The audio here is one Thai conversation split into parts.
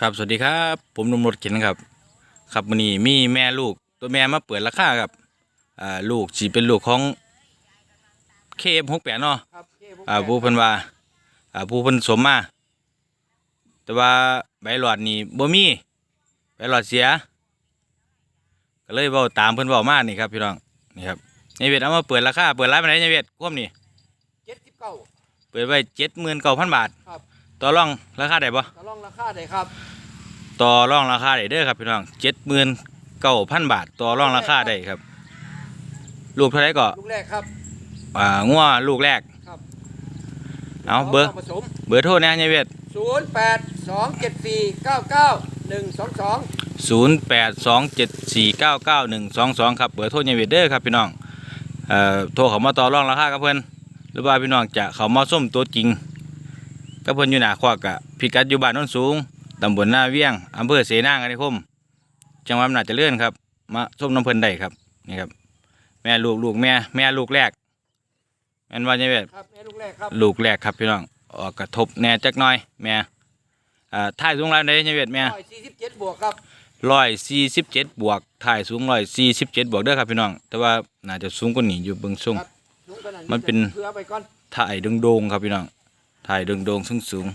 ครับสวัสดีครับ ผมหนุ่มรถเข็นครับครับวันนี้มีแม่ลูกตัวแม่มาเปิดราคาครับอ่าลูกจีเป็นลูกของเคเอ็มหกแปดเนาะครับเก้ผมอ่าผู้เพิ่นว่าอ่าผู้เพิ่นสมมา แต่ว่าใบหลอดนี่บ่มีใบหลอดเสีย ก็เลยเว้าตามเพิ่นเว้ามานี่ครับพี่น้องนี่ครับในเวทเอามาเปิดราคาเปิดร้านไปไหนในเวทควมนี่เจ็ดสิบเก้าเปิดไว้เจ็ดหมื่นเก้าพันบาทครับ ต่อรองราคาได้ปะตะลองราคาได้ครับต่อรองราคาได้เด้อครับพี่น้องเจ็ดหมื่นเก้าพันบาทต่อรองราคาได้ครับ ลูกเท่าไหรก็ลูกแรกครับ อ่างัวลูกแรก ครับ เอาเบอร์ ผสมเบอร์โทรเนี่ยยายเวทศูนย์แปดสองเจ็ดสี่เก้าเก้าหนึ่งสองสองศูนย์แปดสองเจ็ดสี่เก้าเก้าหนึ่งสองสองครับเบอร์โทรยายเวทเด้อครับพี่น้องเอ่อโทรเขามาต่อรองราคากับเพื่อนหรือว่าพี่น้องจะเขามาส้มตัวจริง กับเพื่อนอยู่หน้าควักกะพิกัดอยู่บ้านโน้นสูงตำบลหน้าเวียงอำเภอเสนางกันนิคม จังหวัดอำนาจเจริญครับ มาส้มน้ำเพิ่นได้ครับนี่ครับ แม่ลูกลูกแม่แม่ลูกแรกแม่นว่ายายเวทครับแม่ลูกแรกครับลูกแรกครับพี่น้องออกกระทบแหน่จักหน่อยแม่อ่าถ่ายสูงไรได้ยายเวทแม่ร้อยสี่สิบเจ็ดบวกครับร้อยสี่สิบเจ็ดบวกถ่ายสูงร้อยสี่สิบเจ็ดบวกเด้อครับพี่น้อง แต่ว่าน่าจะสูงกว่านี้อยู่เบื้องสูงสูงขนาดมันเป็นเพื่อไปก่อนถ่ายโดงๆครับพี่น้อง ถ่ายโดงๆสูงสูง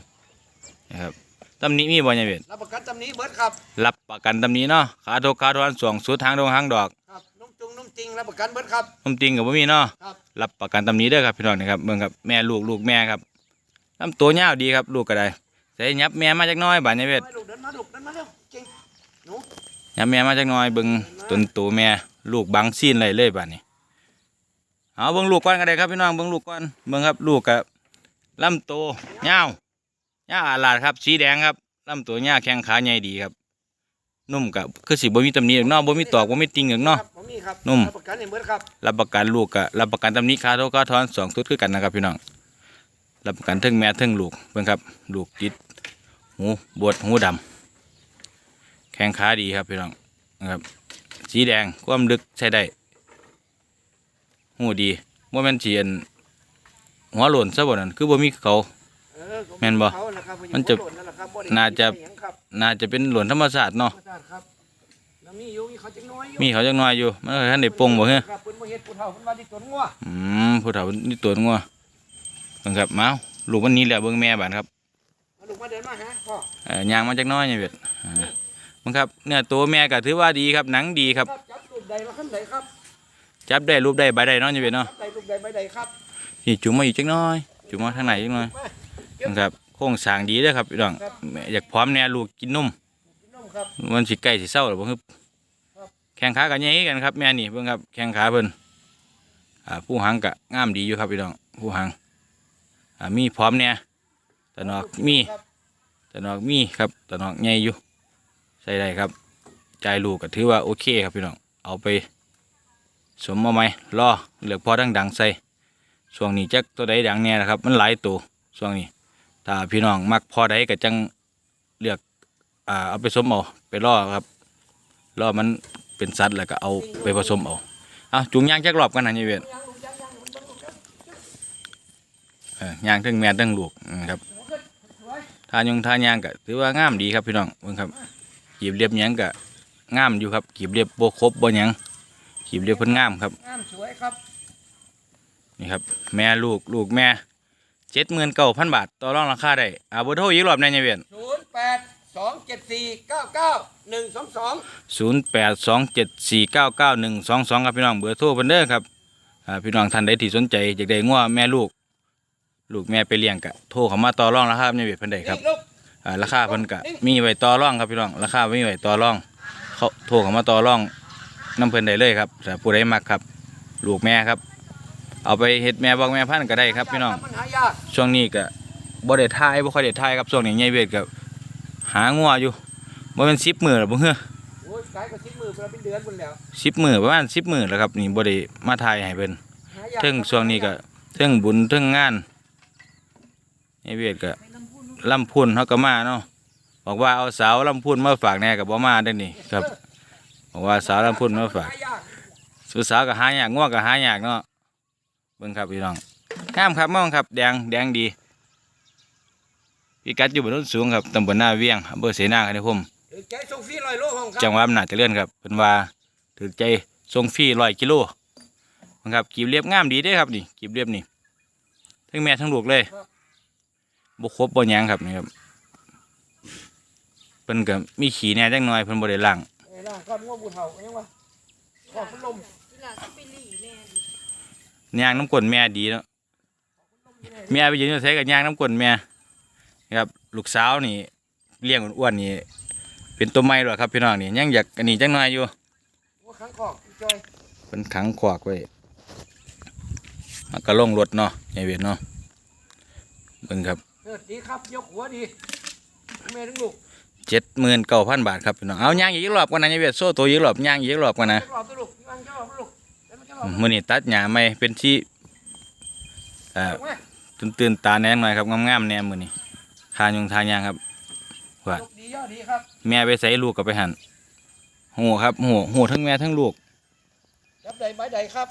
ๆนะครับตำหนี้มีบ่ยายเวทรับประกันตำนี้เบิร์ดครับรับประกันตำหนี้เนาะขาโทกขาทวนสวงสุดทางดงหางดอกครับนุ่มจุงนุ่มจริงรับประกันเบิร์ดครับต้มติงกับบ่มีเนาะครับรับประกันตำหนี้เด้อครับพี่น้องนะครับเบิ่งครับแม่ลูกลูกแม่ครับลำตัวยาวดีครับลูกก็ได้ใส่ยับแม่มาจักหน้อยบาดยายเวทมาลูกเดินมาลูกเดินมาเร็วเก่งหนูยับแม่มาจักหน้อยเบิ่งต้นโตแม่ลูกบังซีนเลยเลยบาดนี้เอาเบิ่งลูกก่อนก็ได้ครับพี่น้องเบิ่งลูกก่อนเบิ่งครับลูกกับ ลำโตยาวยาวอาลาดครับ สีแดงครับลำตัวยาวแข้งขาใหญ่ดีครับ นุ่มกับคือสิบ่มีตำหนิหรอกเนาะบ่มีตอกบ่มีติงหรอกเนาะครับผมมีครับนุ่ม รับประกันให้เบิร์ดครับรับประกันลูกกับรับประกันตำหนิคาโทคาทอนสองชุดคือกันนะครับพี่น้องรับประกันเทั้งแม่เทั้งลูกเบิ่งครับ ลูกติดหูบวดหูดำแข้งขาดีครับพี่น้องนะครับ สีแดงความลึกใช้ได้หูดีว่าแม่นสีอัน หัวโหล่นซะบ่นั่นคือบ่มีเขาเออแม่นบ่เขาล่ครับมันจะโดดนั่นแหละครับบ่ได้น่าจะหยังครับน่าจะเป็นหล่นธรรมศาสตร์เนาะธรรมชาติครับแล้วมีอยู่มีเขาจังน้อยอยู่มีเขาจังน้อยอยู่มันก็ทันได้ปลงบ่เฮ้อครับเพิ่นบ่เฮ็ดผู้เฒ่าเพิ่นว่าที่ตัวงัวอืมผู้เฒ่านี่ตัวงัวเบิ่งครับมาลูกมันหนี้แหละเบิ่งแม่บาดครับมาลูกมาเดินมาหาพ่อเอ่อยางมาจักหน้อยนี่เบ็ดอ่าเบิ่งครับเนี่ยตัวแม่ก็ถือว่าดีครับหนังดีครับจับรูปใดมาขั้นใดครับจับได้รูปได้ใบได้เนาะนี่เบ็ดเนาะจับใดรูปใดใบใดครับ นี่จุ่มมาอีกจักหน้อย จุ่มมาทางไหนจักหน้อยมาเบิ่งครับโครงสร้างดีเด้อครับพี่น้องแม่อยากพร้อมแน่ลูกกินนมพี่น้องครับ มันสิใกล้สิเศร้าหรือบ่ครับแข้งขากันใหญ่กันครับแม่นี่เบิ่งครับแข้งขาเพิ่นอ่าผู้หางกะงามดีอยู่ครับพี่น้องผู้หางอ่ามีพร้อมเนี่ยตะนอกมีตะนอกมีครับตะนอกใหญ่อยู่ใส่ได้ครับจ่ายลูกก็ถือว่าโอเคครับพี่น้องเอาไปสมมาไหมรอเหลือพอดังดังๆใส่ ช่วงนี้จักตัวใดดังเนี่ยนะครับ มันหลายตัวช่วงนี้ ถ้าพี่น้องมักพอใดก็จังเลือกอ่าเอาไปสมเอาไปล่อครับล่อมันเป็นสัตว์แล้วก็เอาไปผสมเอาเอาจุงยางจักรอบกันนะนี่เวียนยังลูกยังยังมันเบิ่งลูกยังเออยางทั้งแม่ทั้งลูกนะครับทานยงทานยางก็ถือว่างามดีครับพี่น้องเบิ่งครับกีบเรียบยังก็งามอยู่ครับกีบเรียบโบครบโบยังกีบเรียบเพิ่นงามครับงามสวยครับ นี่ครับ แม่ลูกลูกแม่เจ็ดหมื่นเก้าพันบาท ต่อรองราคาได้อาเบอร์โทรอีกรอบในเนี่ยเวียนศูนย์แปดสองเจ็ดสี่เก้าเก้าหนึ่งสองสองศูนย์แปดสองเจ็ดสี่เก้าเก้าหนึ่งสองสองครับพี่น้องเบอร์โทรเพิ่นเด้อครับอ่าพี่น้องท่านใดที่สนใจอยากได้งัวแม่ลูก ลูกแม่ไปเลี้ยงกะโทรเข้ามาต่อรองราคาเนี่ยเวียนเพิ่นได้ครับนี่ลูกอ่าราคาเพิ่นกะมีไว้ต่อรองครับพี่น้องราคามีไว้ต่อรอง เขาโทรเข้ามาต่อรองน้ำเพิ่นได้เลยครับถ้าผู้ใดมักครับ ลูกแม่ครับ เอาไปเฮ็ดแม่บอกแม่พันธุ์ก็ได้ครับพี่น้อง มันหายากช่วงนี้ก็บ่ได้ทายบ่ค่อยได้ทายครับช่วงนี้ยายเวทก็หางัวอยู่บ่แม่น10มื้อแล้วบ่เฮ้อโอ้ยขายก็ชิ้นมือเพื่อเป็นเดือนหมดแล้ว10มื้อประมาณ10มื้อแล้วครับนี่บ่ได้มาทายให้เพิ่นหายากเทิงช่วงนี้ก็เทิงบุญเทิงงานยายเวทก็ลำพูนเฮาก็มาเนาะบอกว่าเอาสาวลำพูนมาฝากแหน่ก็บ่มาเด้อนี่ครับบอกว่าสาวลำพูนมาฝากหายาก สุสาวก็หายากงัวก็หายากเนาะ เบิ่งครับพี่น้องงามครับมองครับ แดงแดงดีพี่กัดอยู่บนโน้นสูงครับตำบลหน้าเวียงอำเภอเสนาคณิคมถือใจส่งฟรีลอยโลของคจัรังหวัดอำนาจเจริญครับเพิ่นว่าถือใจทรงฟรีร้อยกิโลนะครับกีบเรียบงามดีเด้ครับนี่กีบเรียบนี่ทั้งแม่ทั้งลูกเลยบ่ครบบ่หยังครับนี่ครับเพิ่นก็มีขี้แหน่จังหน่อยเพิ่นบ่ได้ล้างเอ้ยล่ะครับงัวบูเฒ่ายังวะขอบพัดลม ย่างน้ำกลนแม่ดีเนาะแม่ไปยืนอยู่ไสกับย่างน้ำกลนแม่นะครับลูกสาวนี่เลี้ยงอ้วนๆนี่เป็นตัวใหม่หรอครับพี่น้องนี่ยังอยากอันนี้จังหน่อยอยู่งัวขังคอกพี่จอยเป็นขังขวากไว้แล้วก็ลงรถเนาะในเวียนเนาะเบิ่งครับเลิศดีครับยกหัวดีแม่ทั้งลูกเจ็ดหมื่นเก้าพันบาทครับพี่น้องเอาย่างอีกรอบกันนะในเวียนโซ่ตัวอีกรอบย่างอีกรอบกันนะจะรอบตัวลูกยังจะรอบตัวลูกแล้ว มันจะรอบมื้อนี้ตัดหญ้าไม่เป็นที่เอ่อถูกไหมตื่นตื่นๆตาแหน่หน่อยครับงามๆแหน่มื้อนี้ทานยงทานยางครับว่าลูกดียอดดีครับแม่ไปใส่ลูกกับไปหันโหครับโหโหทั้งแม่ทั้งลูกจับใดไม้ใดครับ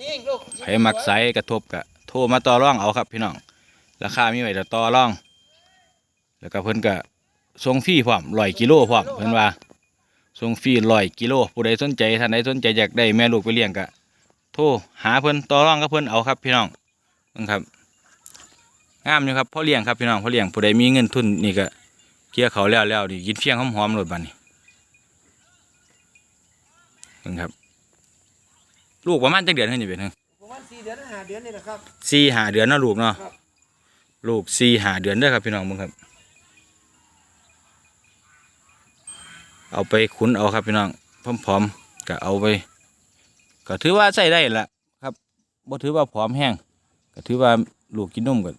นี่ลูกไผมักใส่กระทบกะโทรมาต่อรองเอาครับ พี่น้องราคามีไว้แต่ต่อรอง แล้วก็เพิ่นก็ส่งฟรีพร้อมร้อยกิโลพร้อมเพิ่นว่า ส่งฟรีร้อยกิโลผู้ใดสนใจท่านใดสนใจอยากได้แม่ลูกไปเลี้ยงก็โทรหาเพิ่นต่อรองกับเพิ่นเอาครับพี่น้องเบิ่งครับงามอยู่ครับพ่อเลี้ยงครับพี่น้องพ่อเลี้ยงผู้ใดมีเงินทุนนี่ก็เกี่ยเขาวแล้วแล้วนี่กินเฟียงหอมๆเลยบัดนี้เบิ่งครับ ลูกประมาณจักเดือนเท่านี้เป็นเฮงประมาณสี่เดือนห้าเดือนนี่นะครับสี่หาเดือนเนาะลูกเนาะครับลูกสี่หาเดือนเด้อครับพี่น้องมึงครับ เอาไปขุนเอาครับพี่น้องพร้อมๆก็เอาไป ก็ถือว่าใส่ได้ละครับบ่ถือว่าผอมแห้งก็ถือว่าลูกกินนมก็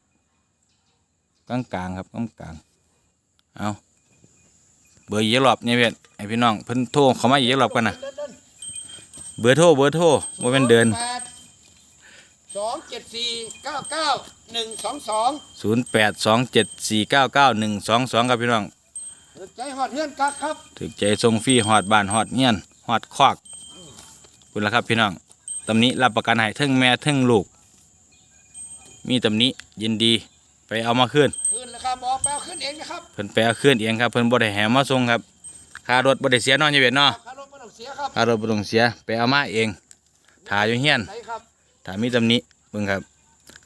กลางกลางๆครับกลางกลางๆเอาเบอร์ยี่รอบเนี่ยเพื่อนไอพี่น้องเพิ่นโทรเขามาอีกรอบกันนะเดิเดิเบอร์โทรเบอร์โทรว่าเป็นเดินแปดสองเจ็ดสี่เก้าเก้าหนึ่งสองสองศูนย์แปดสองเจ็ดสี่เก้าเก้าหนึ่งสองสองครับพี่น้อง ใจหอดเฮือนกักครับถึกใจทรงฟรีหอดบ้านหอดเงี้ยนหอดคอกคุณละครับพี่น้องตำหนี้รับประกันให้เทั้งแม่เทั้งลูก มีตำหนี้ยินดีไปเอามาขึ้นคืนราคาบอกแปลขึ้นเองนะครับเพิ่นไปเอาขึ้นเองครับเพิ่นบ่ได้แหมมาส่งครับค่ารถบ่ได้เสียเนอนอยู่เวียดเนาะค่ารถไม่ต้องเสียครับค่ารถบ่ต้องเสียไปเอามาเองถ่ายอยู่เฮียนไหนครับถ้ามีตำหนี้เบิ่งครับ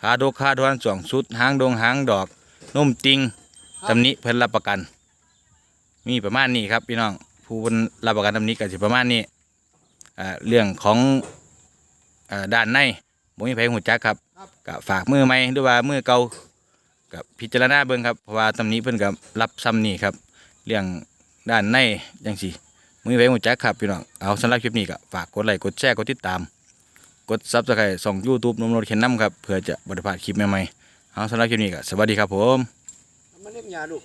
ค่าดกค่าดวนสองสุดหางดงหางดอกนุ่มติงตำหนี้เพิ่นรับประกัน มีประมาณนี้ครับพี่น้องผู้เพิ่นรับประกันตำหนี้ก็สิประมาณนี้อ่าเรื่องของอ่าด้านในบ่มีไผหูจักครับครับก็ฝากมือใหม่หรือว่ามือเก่ากับพิจารณาเบิ่งครับเพราะว่าตำหนี้เพิ่นก็รับซ้ำนี่ครับ เรื่องด้านในจังซี่มือไผหูจักครับพี่น้องเอาสำหรับคลิปนี้ก็ฝากกดไลค์กดแชร์กดติดตาม กด Subscribe ส่อง YouTube นมรถเข็นน้ำครับเพื่อจะบ่ได้พลาดคลิปใหม่ๆเอาสำหรับคลิปนี้ก็สวัสดีครับผมมันเล่มยาลูก